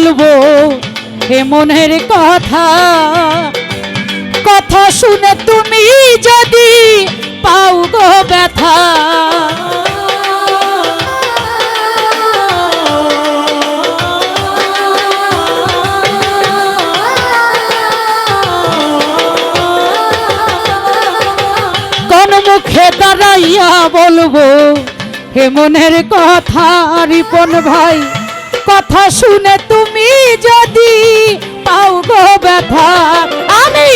বলব, হে মনের কথা কথা শুনে তুমি যদি পাও গো ব্যথা। মুখে দাঁড়াইয়া বলব, হে মনের কথা, রিপন ভাই কথা শুনে তুমি যদি পাও গো ব্যথা, আমি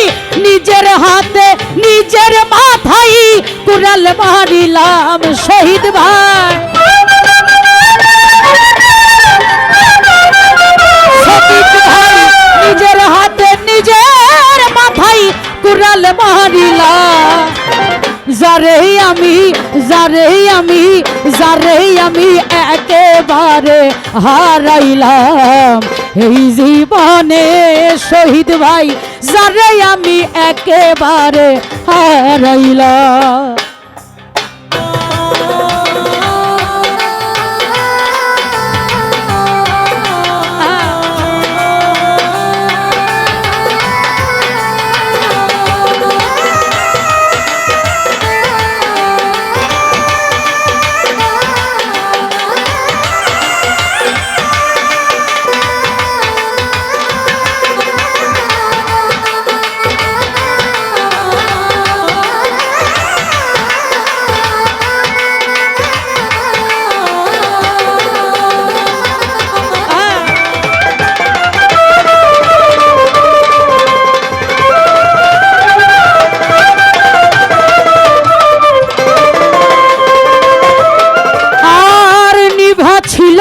নিজের হাতে, নিজের মাথায় কুড়াল মারিলাম শহীদ ভাই, নিজের হাতে, নিজের মাথায় কুড়াল মারিলাম যারে আমি যারে আমি যারে আমি একেবারে হারাইলাম। এই জীবনে শহীদ ভাই, যারে আমি একেবারে হারাইলাম।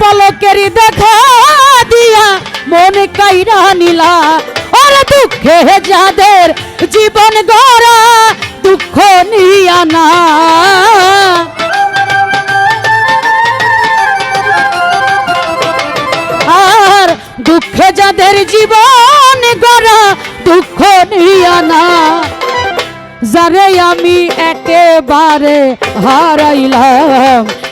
পলকের দেখা দিয়া, মন কাইরা নিলা। আর দুঃখে যাদের জীবন গড়া, দুঃখ নিয়া না। আর দুঃখে যাদের জীবন গড়া, দুঃখ নিয়া না। যারে আমি একেবারে হারাইলাম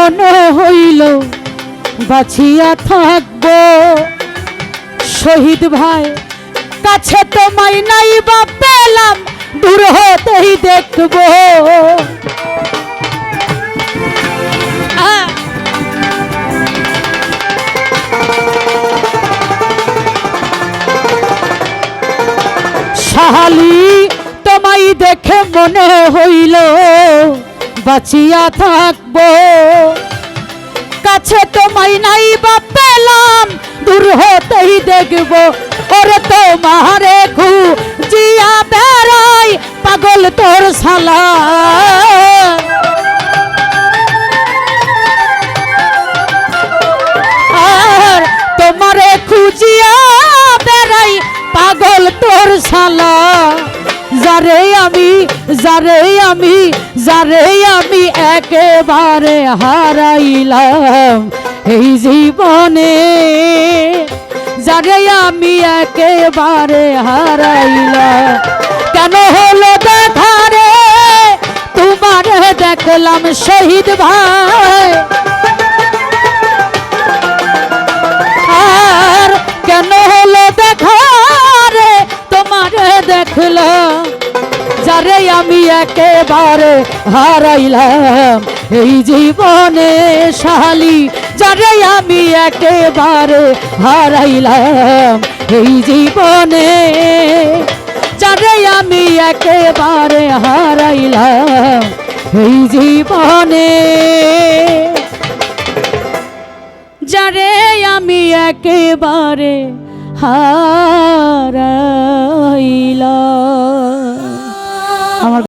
মনে হইল, বাঁচিয়া থাকব শহীদ ভাই, কাছে তোমায় নাই বা পেলাম, দূর হতেই দেখব! শাহালি তোমায় দেখে মনে হইল বাঁচিয়া থাকব। কাছে তোমায় নাই বা পেলাম, দূর হতেই দেখব। ওরে তোমারে খুঁজিয়া বেড়াই, পাগল তোর সালা আর তোমারে খুঁজিয়া বেড়াই, পাগল তোর সালা যারে আমি যারে আমি যারে আমি একেবারে হারাইলাম এই জীবনে। যারে আমি একেবারে হারাইলাম। কেন হলো দেখা রে তোমারে দেখলাম শহীদ ভাই। আমি একেবারে হারাইলাম। এই জীবনে শালি, যারে আমি একেবারে হারাইলাম। এই জীবনে যারে আমি একেবারে হারাইলাম। এই জীবনে যারে আমি একেবারে হারাইলাম। আমার